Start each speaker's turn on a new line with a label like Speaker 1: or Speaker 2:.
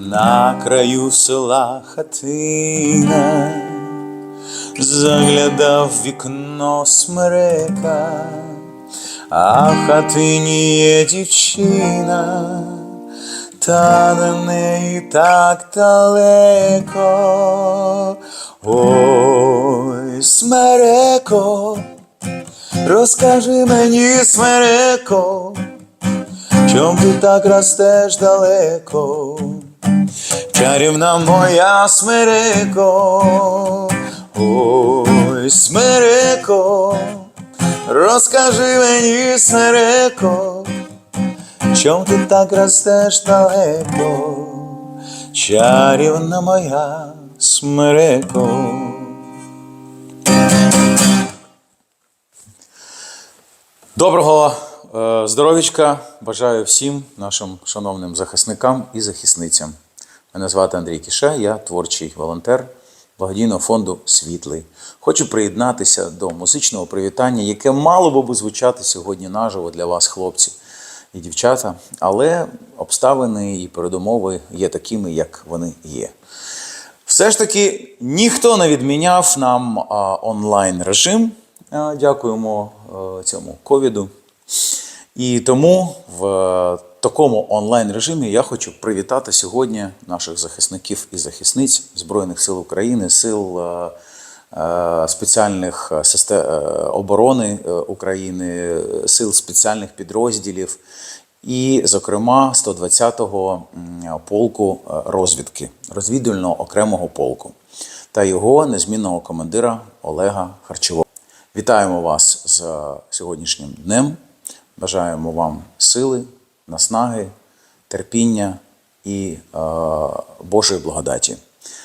Speaker 1: на краю села хатина, заглядав в вікно смерека, а в хатині є дівчина, та до неї так далеко. Ой, смереко, розкажи мені, смереко, чом ти так ростеш далеко? Чарівна моя смереко, ой, смереко, розкажи мені, смереко, чом ти так ростеш далеко? Чарівна моя смереко. Доброго е, здоров'ячка бажаю всім нашим шановним захисникам і захисницям. Мене звати Андрій Кіше, я творчий волонтер благодійного фонду Світлий. Хочу приєднатися до музичного привітання, яке мало би звучати сьогодні наживо для вас, хлопці і дівчата, але обставини і передумови є такими, як вони є. Все ж таки ніхто не відміняв нам онлайн режим. Дякуємо цьому ковіду. І тому в такому онлайн режимі я хочу привітати сьогодні наших захисників і захисниць Збройних сил України, сил е, е, спеціальних систем оборони е, України, сил спеціальних підрозділів, і, зокрема, 120-го полку е, розвідки, розвідувального окремого полку та його незмінного командира Олега Харчового. Вітаємо вас з е, сьогоднішнім днем. Бажаємо вам сили, наснаги, терпіння і е, Божої благодаті.